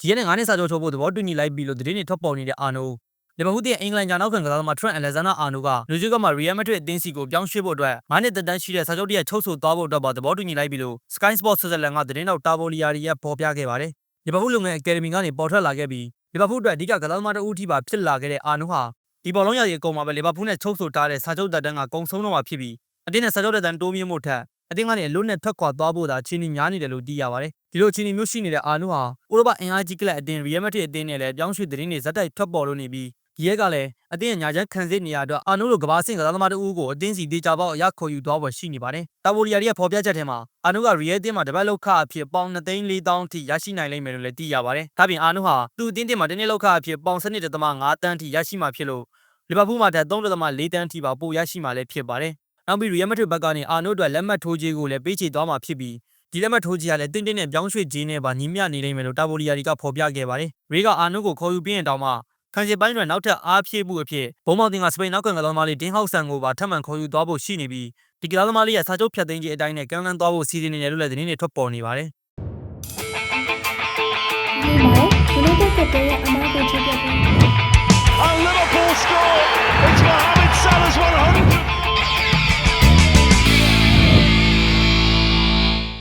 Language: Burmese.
ဂျီယက်နဲ့9နှစ်စာချုပ်ချုပ်ဖို့သဘောတူညီလိုက်ပြီလို့သတင်းတွေထွက်ပေါ်နေတဲ့အာနိုလီဗာပူးရဲ့အင်္ဂလန်ညာနောက်ကကစားသမားထရန့်အလက်ဇန်နာအာနိုကနယူးဇီကမှာရီယယ်မက်ဒရစ်အသင်းစီကိုပြောင်းရွှေ့ဖို့အတွက်9နှစ်သက်တမ်းရှိတဲ့စာချုပ်တရချုပ်ဆိုသွားဖို့အတွက်ပါသဘောတူညီလိုက်ပြီလို့ Sky Sports Switzerland ကသတင်းတော်တာဘိုလီယာရီရဲ့ပေါ်ပြခဲ့ပါတယ်လီဗာပူးလုံငယ်အကယ်ဒမီကနေပေါ်ထွက်လာခဲ့ပြီးလီဗာပူးအတွက်အဓိကကစားသမားတဦးအထိပါဖြစ်လာခဲ့တဲ့အာနိုဟာဒီဘောလုံးရာသီအကုန်မှာပဲလီဗာပူးနဲ့ချုပ်ဆိုထားတဲ့စာချုပ်သက်တမ်းကကုန်ဆုံးတော့မှာဖြစ်ပြီးအတင်းနဲ့စာချုပ်သက်တမ်းတိုးမြင့်ဖို့ထက် အတင်းကနေအလွတ်နဲ့ထွက်ခွာသွားဖို့သာအချင်းကြီးများနေတယ်လို့သိရပါတယ်ဒီလိုအချင်းကြီးမျိုးရှိနေတဲ့အာနိုဟာဥရောပအင်အားကြီးကလပ်အတင်းရီယယ်မက်ဒရစ်အသင်းနဲ့လည်းပြောင်းရွှေ့သတင်းတွေဇက်တိုက်ထွက်ပေါ်လို့နေပြီးဒီရက်ကလည်းအသင်းရဲ့ညာချမ်းခံစစ်နေရတော့အာနိုလိုကဘာဆင့်ကစားသမားတဦးကိုအသင်းစီတေချာပေါက်အရခေါ်ယူသွားဖို့ရှိနေပါတယ်တာဘိုလီယာရီရဲ့ဖော်ပြချက်ထဲမှာအာနိုကရီယယ်အသင်းမှာတပတ်လောက်ခအဖြစ်ပေါင်2သိန်း4တောင်းအထိရရှိနိုင်လိမ့်မယ်လို့လည်းသိရပါတယ်ဒါပြင်အာနိုဟာသူ့အသင်းတင်မှာတစ်နှစ်လောက်ခအဖြစ်ပေါင်7.5တန်းအထိရရှိမှာဖြစ်လို့လီဗာပူးမှာတက်3.4တန်းအထိပါပိုရရှိမှာလည်းဖြစ်ပါတယ် နောက်ပြီးရီယယ်မက်ဒရစ်ဘက်ကနေအာနိုအတွက်လက်မှတ်ထိုးကြေးကိုလည်းပေးချေသွားမှာဖြစ်ပြီးဒီလက်မှတ်ထိုးကြီးကလည်းတင်းတင်းနဲ့ပြောင်းရွှေ့ခြင်းနဲ့ပါညီမျှနေလိမ့်မယ်လို့တာဘိုလီယာရီကဖော်ပြခဲ့ပါတယ်။ရေကအာနုကိုခေါ်ယူပြီးရင်တောင်မှခံစစ်ပိုင်းတွေနောက်ထပ်အားဖြည့်မှုအဖြစ်ဘုံမောင်တင်ကစပိန်နောက်ကန်ကစားသမားလေးဒင်းဟောက်ဆန်ကိုပါထပ်မံခေါ်ယူသွားဖို့ရှိနေပြီးဒီကစားသမားလေးရဲ့စာချုပ်ဖြတ်သိမ်းခြင်းအတိုင်းနဲ့ကမ်းလှမ်းသွားဖို့စီစဉ်နေတယ်လို့လည်းသတင်းတွေထွက်ပေါ်နေပါတယ်ဒီမှာ United ကတည်းကအမားကိုချပြပေး